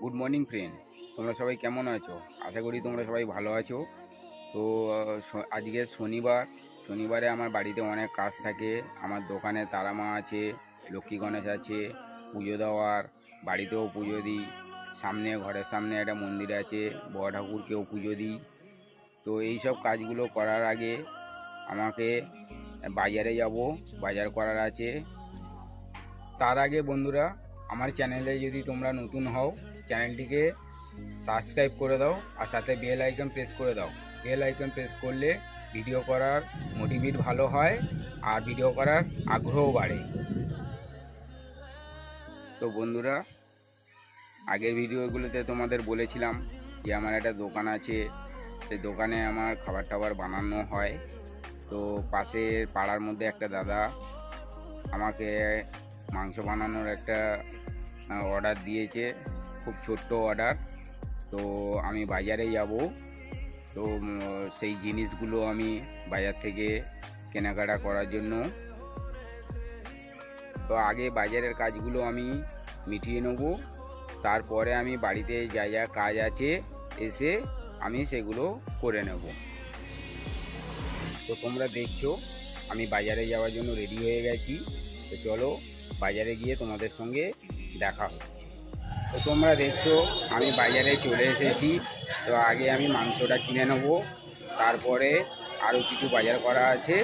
Good morning friend তোমরা সবাই কেমন আছো? আশা করি তোমরা সবাই ভালো আছো। তো আজকে শনিবার। শনিবারে আমার বাড়িতে অনেক কাজ থাকে। আমার দোকানে তারামা আছে, লক্ষ্মী গণেশ আছে, পুজো দেওয়ার, বাড়িতেও পুজো দিই। সামনে, ঘরের সামনে একটা মন্দির আছে, বড় ঠাকুরকেও পুজো দিই। তো এই সব কাজগুলো করার আগে আমাকে বাজারে যাব। বাজার করার আছে। তার আগে বন্ধুরা আমার চ্যানেলে যদি তোমরা নতুন হও চ্যানেলটিকে সাবস্ক্রাইব করে দাও আর সাথে বেল আইকন প্রেস করে দাও। বেল আইকন প্রেস করলে ভিডিও করার মোটিভেট ভালো হয় আর ভিডিও করার আগ্রহ বাড়ে। তো বন্ধুরা, আগের ভিডিওগুলোতে তোমাদের বলেছিলাম যে আমার একটা দোকান আছে। সেই দোকানে আমার খাবার টাবার বানানো হয়। তো পাশের পাড়ার মধ্যে একটা দাদা আমাকে মাংস বানানোর একটা অর্ডার দিয়েছে, খুব ছোট্ট অর্ডার তো আমি বাজারে যাব। তো সেই জিনিসগুলো আমি বাজার থেকে কেনাকাটা করার জন্য। তো আগে বাজারের কাজগুলো আমি মিটিয়ে নেব। তারপরে আমি বাড়িতে যা যা কাজ আছে, এসে আমি সেগুলো করে নেব। তো তোমরা দেখছ, আমি বাজারে যাওয়ার জন্য রেডি হয়ে গেছি। তো চলো বাজারে গিয়ে তোমাদের সঙ্গে দেখা হবে। তো তোমরা দেখছ, আমি বাজারে চলে এসেছি। তো আগে আমি মাংসটা কিনে নেব, তারপরে আরও কিছু বাজার করা আছে,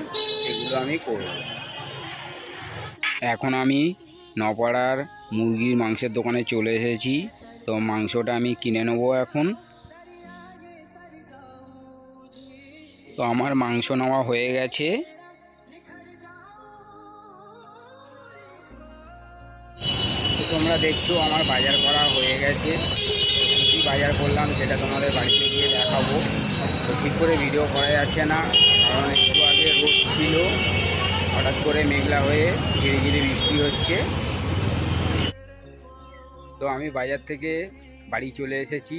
সেগুলো আমি করব। এখন আমি নপাড়ার মুরগির মাংসের দোকানে চলে এসেছি। তো মাংসটা আমি কিনে নেব এখন। তো আমার মাংস নেওয়া হয়ে গেছে। তোমরা দেখছ, আমার বাজার করা হয়ে গেছে। কী বাজার করলাম সেটা তোমাদের বাড়িতে গিয়ে দেখাবো। তো ঠিক করে ভিডিও করা যাচ্ছে না, কারণ একটু আগে রোদ ছিল। হঠাৎ করে মেঘলা হয়ে ধীরে ধীরে বৃষ্টি হচ্ছে। তো আমি বাজার থেকে বাড়ি চলে এসেছি।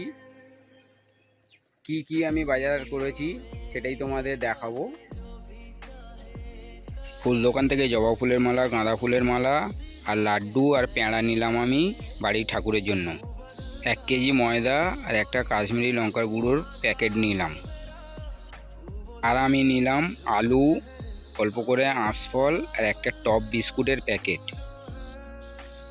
কি কি আমি বাজার করেছি সেটাই তোমাদের দেখাবো। ফুল দোকান থেকে জবা ফুলের মালা, গাঁদা ফুলের মালা আর লাড্ডু আর পেঁড়া নিলাম আমি বাড়ির ঠাকুরের জন্য। এক কেজি ময়দা আর একটা কাশ্মীরি লঙ্কার গুঁড়োর প্যাকেট নিলাম। আর আমি নিলাম আলু, অল্প করে আঁশফল আর একটা টপ বিস্কুটের প্যাকেট।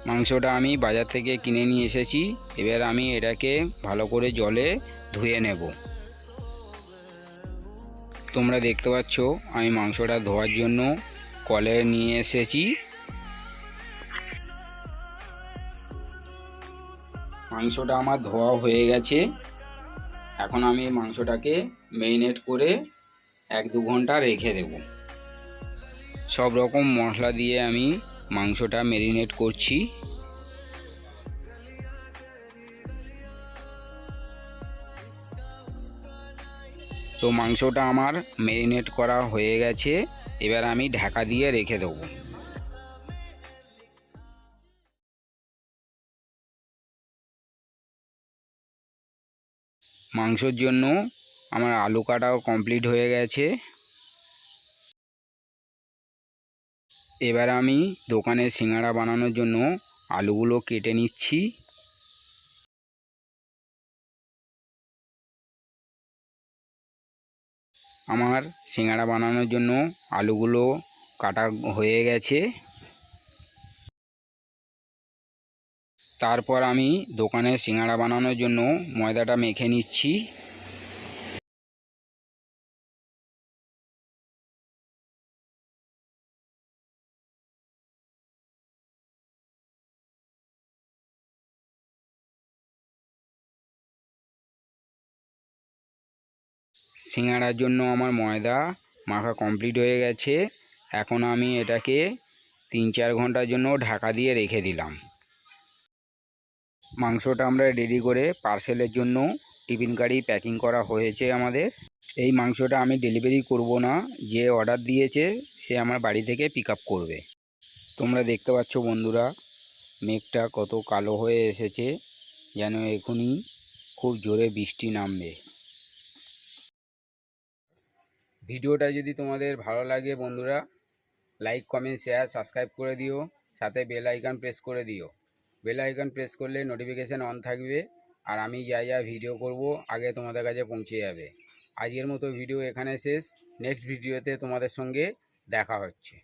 মাংসটা আমি বাজার থেকে কিনে নিয়ে এসেছি, এবার আমি এটাকে ভালো করে জলে ধুয়ে নেব। তোমরা দেখতে পাচ্ছ, আমি মাংসটা ধোয়ার জন্য কলে নিয়ে এসেছি। মাংসটা আমার ধোয়া হয়ে গেছে। এখন আমি মাংসটাকে মেরিনেট করে এক দু ঘণ্টা রেখে দেব। সব রকম মশলা দিয়ে আমি মাংসটা মেরিনেট করছি। তো মাংসটা আমার মেরিনেট করা হয়ে গেছে। এবার আমি ঢাকা দিয়ে রেখে দেবো। মাংসর জন্য আমার আলু কাটাও কমপ্লিট হয়ে গেছে। এবার আমি দোকানে সিঙ্গাড়া বানানোর জন্য আলুগুলো কেটে নিচ্ছি। আমার সিঙ্গাড়া বানানোর জন্য আলুগুলো কাটা হয়ে গেছে। তারপর আমি দোকানে সিঙ্গাড়া বানানোর জন্য ময়দাটা মেখে নিচ্ছি। সিঙ্গাড়ার জন্য আমার ময়দা মাখা কমপ্লিট হয়ে গেছে। এখন আমি এটাকে তিন চার ঘণ্টার জন্য ঢাকা দিয়ে রেখে দিলাম। মাংসটা আমরা রেডি করে পার্সেলের জন্য টিফিন গাড়ি প্যাকিং করা হয়েছে আমাদের। এই মাংসটা আমি ডেলিভারি করব না, যে অর্ডার দিয়েছে সে আমার বাড়ি থেকে পিক করবে। তোমরা দেখতে পাচ্ছ বন্ধুরা, মেঘটা কত কালো হয়ে এসেছে, যেন এখনই খুব জোরে বৃষ্টি নামবে। ভিডিওটা যদি তোমাদের ভালো লাগে বন্ধুরা লাইক কমেন্ট শেয়ার সাবস্ক্রাইব করে দিও, সাথে বেল আইকন প্রেস করে দিও। বেল আইকন প্রেস করলে নোটিফিকেশান অন থাকবে, আর আমি যা যা ভিডিও করব আগে তোমাদের কাছে পৌঁছে যাবে। আজকের মতো ভিডিও এখানে শেষ। নেক্সট ভিডিওতে তোমাদের সঙ্গে দেখা হচ্ছে।